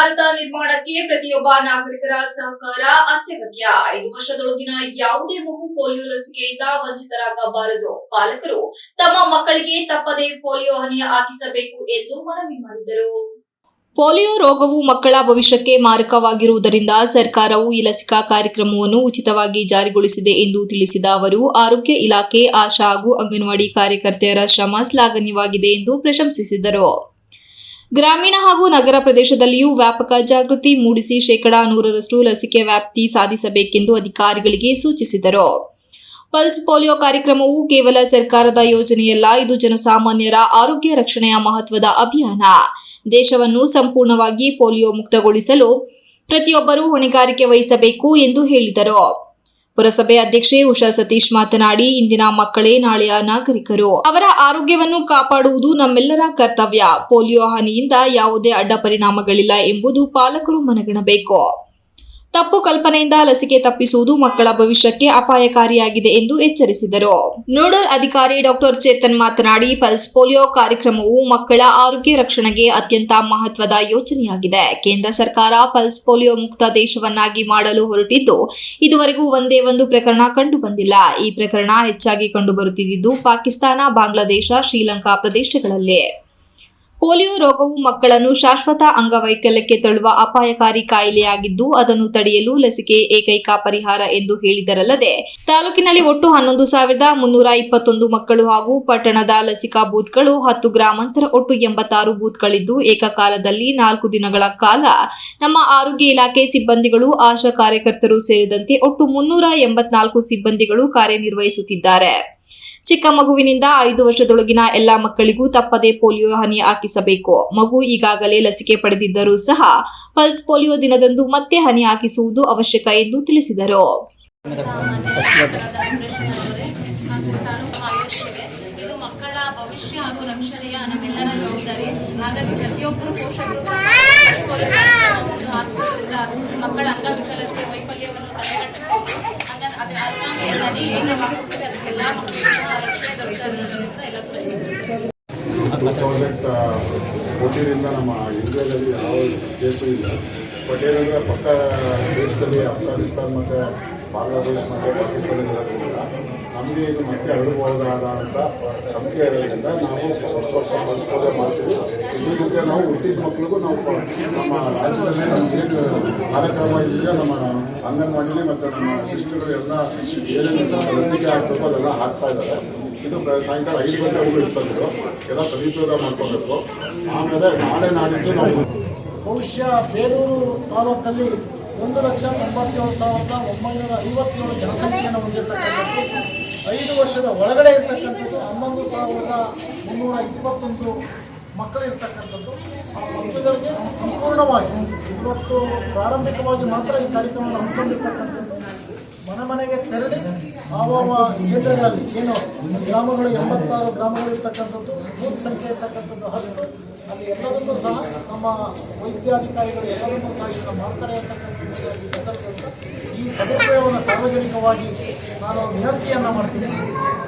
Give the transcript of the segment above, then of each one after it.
ಭಾರತ ನಿರ್ಮಾಣಕ್ಕೆ ಪ್ರತಿಯೊಬ್ಬ ನಾಗರಿಕರ ಸಹಕಾರ ಅತ್ಯಗತ್ಯ. ಐದು ವರ್ಷದೊಳಗಿನ ಯಾವುದೇ ಮಗು ಪೋಲಿಯೋ ಲಸಿಕೆಯಿಂದ ವಂಚಿತರಾಗಬಾರದು. ಪಾಲಕರು ತಮ್ಮ ಮಕ್ಕಳಿಗೆ ತಪ್ಪದೇ ಪೋಲಿಯೋ ಹನಿ ಹಾಕಿಸಬೇಕು ಎಂದು ಮನವಿ ಮಾಡಿದರು. ಪೋಲಿಯೋ ರೋಗವು ಮಕ್ಕಳ ಭವಿಷ್ಯಕ್ಕೆ ಮಾರಕವಾಗಿರುವುದರಿಂದ ಸರ್ಕಾರವು ಈ ಲಸಿಕಾ ಕಾರ್ಯಕ್ರಮವನ್ನು ಉಚಿತವಾಗಿ ಜಾರಿಗೊಳಿಸಿದೆ ಎಂದು ತಿಳಿಸಿದ ಅವರು, ಆರೋಗ್ಯ ಇಲಾಖೆ ಆಶಾ ಹಾಗೂ ಅಂಗನವಾಡಿ ಕಾರ್ಯಕರ್ತೆಯರ ಶ್ರಮ ಶ್ಲಾಘನೀಯವಾಗಿದೆ ಎಂದು ಪ್ರಶಂಸಿಸಿದರು. ಗ್ರಾಮೀಣ ಹಾಗೂ ನಗರ ಪ್ರದೇಶದಲ್ಲಿಯೂ ವ್ಯಾಪಕ ಜಾಗೃತಿ ಮೂಡಿಸಿ ಶೇಕಡಾ ನೂರರಷ್ಟು ಲಸಿಕೆ ವ್ಯಾಪ್ತಿ ಸಾಧಿಸಬೇಕೆಂದು ಅಧಿಕಾರಿಗಳಿಗೆ ಸೂಚಿಸಿದರು. ಪಲ್ಸ್ ಪೋಲಿಯೋ ಕಾರ್ಯಕ್ರಮವು ಕೇವಲ ಸರ್ಕಾರದ ಯೋಜನೆಯಲ್ಲ, ಇದು ಜನಸಾಮಾನ್ಯರ ಆರೋಗ್ಯ ರಕ್ಷಣೆಯ ಮಹತ್ವದ ಅಭಿಯಾನ. ದೇಶವನ್ನು ಸಂಪೂರ್ಣವಾಗಿ ಪೋಲಿಯೋ ಮುಕ್ತಗೊಳಿಸಲು ಪ್ರತಿಯೊಬ್ಬರೂ ಹೊಣೆಗಾರಿಕೆ ವಹಿಸಬೇಕು ಎಂದು ಹೇಳಿದರು. ಪುರಸಭೆ ಅಧ್ಯಕ್ಷೆ ಉಷಾ ಸತೀಶ್ ಮಾತನಾಡಿ, ಇಂದಿನ ಮಕ್ಕಳೇ ನಾಳೆಯ ನಾಗರಿಕರು. ಅವರ ಆರೋಗ್ಯವನ್ನು ಕಾಪಾಡುವುದು ನಮ್ಮೆಲ್ಲರ ಕರ್ತವ್ಯ. ಪೋಲಿಯೋ ಹಾನಿಯಿಂದ ಯಾವುದೇ ಅಡ್ಡ ಪರಿಣಾಮಗಳಿಲ್ಲ ಎಂಬುದು ಪಾಲಕರು ಮನಗಣಬೇಕು. ತಪ್ಪು ಕಲ್ಪನೆಯಿಂದ ಲಸಿಕೆ ತಪ್ಪಿಸುವುದು ಮಕ್ಕಳ ಭವಿಷ್ಯಕ್ಕೆ ಅಪಾಯಕಾರಿಯಾಗಿದೆ ಎಂದು ಎಚ್ಚರಿಸಿದರು. ನೋಡಲ್ ಅಧಿಕಾರಿ ಡಾಕ್ಟರ್ ಚೇತನ್ ಮಾತನಾಡಿ, ಪಲ್ಸ್ ಪೋಲಿಯೋ ಕಾರ್ಯಕ್ರಮವು ಮಕ್ಕಳ ಆರೋಗ್ಯ ರಕ್ಷಣೆಗೆ ಅತ್ಯಂತ ಮಹತ್ವದ ಯೋಜನೆಯಾಗಿದೆ ಕೇಂದ್ರ ಸರ್ಕಾರ ಪಲ್ಸ್ ಪೋಲಿಯೋ ಮುಕ್ತ ದೇಶವನ್ನಾಗಿ ಮಾಡಲು ಹೊರಟಿದ್ದು, ಇದುವರೆಗೂ ಒಂದೇ ಒಂದು ಪ್ರಕರಣ ಕಂಡುಬಂದಿಲ್ಲ. ಈ ಪ್ರಕರಣ ಹೆಚ್ಚಾಗಿ ಕಂಡುಬರುತ್ತಿದ್ದು ಪಾಕಿಸ್ತಾನ, ಬಾಂಗ್ಲಾದೇಶ, ಶ್ರೀಲಂಕಾ ಪ್ರದೇಶಗಳಲ್ಲಿ. ಪೋಲಿಯೋ ರೋಗವು ಮಕ್ಕಳನ್ನು ಶಾಶ್ವತ ಅಂಗವೈಕಲ್ಯಕ್ಕೆ ತಳ್ಳುವ ಅಪಾಯಕಾರಿ ಕಾಯಿಲೆಯಾಗಿದ್ದು, ಅದನ್ನು ತಡೆಯಲು ಲಸಿಕೆ ಏಕೈಕ ಪರಿಹಾರ ಎಂದು ಹೇಳಿದರಲ್ಲದೆ, ತಾಲೂಕಿನಲ್ಲಿ ಒಟ್ಟು ಹನ್ನೊಂದು ಸಾವಿರದ ಮುನ್ನೂರ ಇಪ್ಪತ್ತೊಂದು ಮಕ್ಕಳು ಹಾಗೂ ಪಟ್ಟಣದ ಲಸಿಕಾ ಬೂತ್ಗಳು ಹತ್ತು ಗ್ರಾಮಾಂತರ ಒಟ್ಟು ಎಂಬತ್ತಾರು ಬೂತ್ಗಳಿದ್ದು, ಏಕಕಾಲದಲ್ಲಿ ನಾಲ್ಕು ದಿನಗಳ ಕಾಲ ನಮ್ಮ ಆರೋಗ್ಯ ಇಲಾಖೆ ಸಿಬ್ಬಂದಿಗಳು, ಆಶಾ ಕಾರ್ಯಕರ್ತರು ಸೇರಿದಂತೆ ಒಟ್ಟು ಮುನ್ನೂರ ಎಂಬತ್ನಾಲ್ಕು ಸಿಬ್ಬಂದಿಗಳು ಕಾರ್ಯನಿರ್ವಹಿಸುತ್ತಿದ್ದಾರೆ. ಚಿಕ್ಕ ಮಗುವಿನಿಂದ ಐದು ವರ್ಷದೊಳಗಿನ ಎಲ್ಲಾ ಮಕ್ಕಳಿಗೂ ತಪ್ಪದೆ ಪೋಲಿಯೋ ಹನಿ ಹಾಕಿಸಬೇಕು. ಮಗು ಈಗಾಗಲೇ ಲಸಿಕೆ ಪಡೆದಿದ್ದರೂ ಸಹ ಪಲ್ಸ್ ಪೋಲಿಯೋ ದಿನದಂದು ಮತ್ತೆ ಹನಿ ಹಾಕಿಸುವುದು ಅವಶ್ಯಕ ಎಂದು ತಿಳಿಸಿದರು. ಇದು ಮಕ್ಕಳ ಭವಿಷ್ಯ ಹಾಗೂ ಜವಾಬ್ದಾರಿ ಹಾಗಾಗಿ ಪ್ರತಿಯೊಬ್ಬರು ಪೋಷಕರು ಅಂಗವಿಕಲತೆ, ವೈಫಲ್ಯವನ್ನು ತಡೆಗಟ್ಟಬಹುದು ಹಾಗಾದ ಅದು ಹಾಗಾಗಿ ಏನು ಏನು ಫೋರ್ಟೀನಿಂದ ನಮ್ಮ ಇಂಡಿಯಾದಲ್ಲಿ ಯಾವ ಕೇಸು ಇಲ್ಲ. ಬಟ್ ಏನಂದರೆ ಪಕ್ಕ ದೇಶದಲ್ಲಿ ಅಫ್ಘಾನಿಸ್ತಾನ್ ಮತ್ತು ಬಾಂಗ್ಲಾದೇಶ ಮತ್ತು ಪಾಕಿಸ್ತಾನದಲ್ಲಿರೋದ್ರಿಂದ ನಮಗೆ ಇದು ಮತ್ತೆ ಹರಡಬಹುದಾದ ಅಂತ ಸಂಖ್ಯೆ ಇರೋದ್ರಿಂದ ನಾವು ವರ್ಷ ವರ್ಷ ಬಳಸ್ಕೋದೇ ಮಾಡ್ತೀವಿ ಇದ್ರ ಜೊತೆ ನಾವು ಹುಟ್ಟಿದ ಮಕ್ಕಳಿಗೂ ನಾವು ನಮ್ಮ ರಾಜ್ಯದಲ್ಲಿ ನಮ್ಗೆ ಏನು ಕಾರ್ಯಕ್ರಮ ಇದೆಯೋ ನಮ್ಮ ಅಂಗನವಾಡಿಲಿ ಮತ್ತು ನಮ್ಮ ಸಿಸ್ಟರ್ಗಳು ಎಲ್ಲ ಏನೇನು ಲಸಿಕೆ ಹಾಕಬೇಕು ಅದೆಲ್ಲ ಹಾಕ್ತಾ ಇದ್ದಾರೆ. ಇದು ಸಾಯಂಕಾಲ ಐದು ಗಂಟೆವರೆಗೂ ಇರ್ತದ್ರು ಎಲ್ಲ ಸದುಪಯೋಗ ಮಾಡ್ಕೋಬೇಕು ಆಮೇಲೆ ನಾಳೆ ನಾಡಿದ್ದು ನಾವು ಬಹುಶಃ ಬೇಲೂರು ತಾಲೂಕಲ್ಲಿ ಒಂದು ಲಕ್ಷ ತೊಂಬತ್ತೇಳು ಸಾವಿರದ ಒಂಬೈನೂರ ಐವತ್ತೇಳು ಜನಸಂಖ್ಯೆಯನ್ನು ಹೊಂದಿರತಕ್ಕಂಥದ್ದು. ಐದು ವರ್ಷದ ಒಳಗಡೆ ಇರ್ತಕ್ಕಂಥದ್ದು, ಹನ್ನೊಂದು ಸಾವಿರದ ಮುನ್ನೂರ ಇಪ್ಪತ್ತೊಂದು ಮಕ್ಕಳು ಇರ್ತಕ್ಕಂಥದ್ದು. ಆ ಸಂಸ್ಥೆಗಳಿಗೆ ಸಂಪೂರ್ಣವಾಗಿ ಇವತ್ತು ಪ್ರಾರಂಭಿಕವಾಗಿ ಮಾತ್ರ ಈ ಕಾರ್ಯಕ್ರಮವನ್ನು ಹಮ್ಮಿಕೊಂಡಿರ್ತಕ್ಕಂಥದ್ದು. ಮನೆ ಮನೆಗೆ ತೆರಳಿ ಆವಾವ ಕೇಂದ್ರಗಳಲ್ಲಿ ಏನು ಗ್ರಾಮಗಳು, ಎಂಬತ್ತಾರು ಗ್ರಾಮಗಳು ಇರ್ತಕ್ಕಂಥದ್ದು, ಮೂರು ಸಂಖ್ಯೆ ಇರ್ತಕ್ಕಂಥದ್ದು ಹತ್ತು, ಅಲ್ಲಿ ಎಲ್ಲದನ್ನೂ ಸಹ ನಮ್ಮ ವೈದ್ಯಾಧಿಕಾರಿಗಳು ಎಲ್ಲವನ್ನೂ ಸಹ ಇದನ್ನು ಮಾಡ್ತಾರೆ ಸಂದರ್ಭದಲ್ಲಿ. ಈ ಸದುಪಯೋಗವನ್ನು ಸಾರ್ವಜನಿಕವಾಗಿ ನಾನು ವಿನಂತಿಯನ್ನು ಮಾಡ್ತೀನಿ.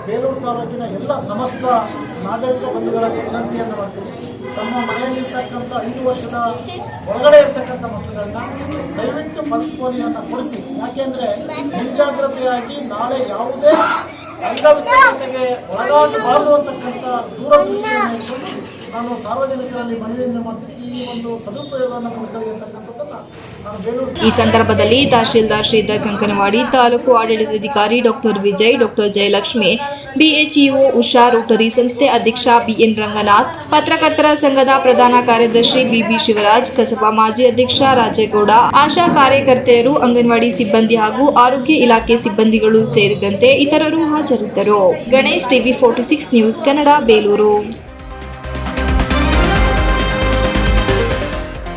ಬೇಲೂರು ತಾಲೂಕಿನ ಎಲ್ಲ ಸಮಸ್ತ ನಾಗರಿಕ ಬಂಧುಗಳ ವಿನಂತಿಯನ್ನು ಮಾಡ್ತೀನಿ. ತಮ್ಮ ಮನೆಯಲ್ಲಿರ್ತಕ್ಕಂಥ ಐದು ವರ್ಷದ ಒಳಗಡೆ ಇರ್ತಕ್ಕಂಥ ಮಕ್ಕಳನ್ನ ದಯವಿಟ್ಟು ಪಲ್ಸ್ ಪೋಲಿಯೋನ ಕೊಡಿಸಿ ಯಾಕೆಂದರೆ ಮುಂಜಾಗ್ರತೆಯಾಗಿ ನಾಳೆ ಯಾವುದೇ ಅಂಗವಿಕಲತೆಗೆ ಒಳಗಾಗಬಾರದು ಅಂತಕ್ಕಂಥ ದೂರದೃಷ್ಟಿಯನ್ನು ನಾನು ಸಾರ್ವಜನಿಕರಲ್ಲಿ ಮನವಿಯನ್ನು ಮಾಡ್ತೀನಿ ಈ ಒಂದು ಸದುಪಯೋಗವನ್ನು ಈ ಸಂದರ್ಭದಲ್ಲಿ ತಹಶೀಲ್ದಾರ್ ಶ್ರೀಧರ್ ಕಂಕನವಾಡಿ ತಾಲೂಕು ಆಡಳಿತಾಧಿಕಾರಿ doctor Vijay, doctor Jayalakshmi, BHEO Usha Rotary ಸಂಸ್ಥೆ ಅಧ್ಯಕ್ಷ ಬಿಎನ್ ರಂಗನಾಥ್, ಪತ್ರಕರ್ತರ ಸಂಘದ ಪ್ರಧಾನ ಕಾರ್ಯದರ್ಶಿ ಬಿಬಿ ಶಿವರಾಜ್, ಕಸಬಾ ಮಾಜಿ ಅಧ್ಯಕ್ಷ ರಾಜೇಗೌಡ, ಆಶಾ ಕಾರ್ಯಕರ್ತೆಯರು, ಅಂಗನವಾಡಿ ಸಿಬ್ಬಂದಿ ಹಾಗೂ ಆರೋಗ್ಯ ಇಲಾಖೆ ಸಿಬ್ಬಂದಿಗಳು ಸೇರಿದಂತೆ ಇತರರು ಹಾಜರಿದ್ದರು. Ganesh TV forty six news Kannada, Belur.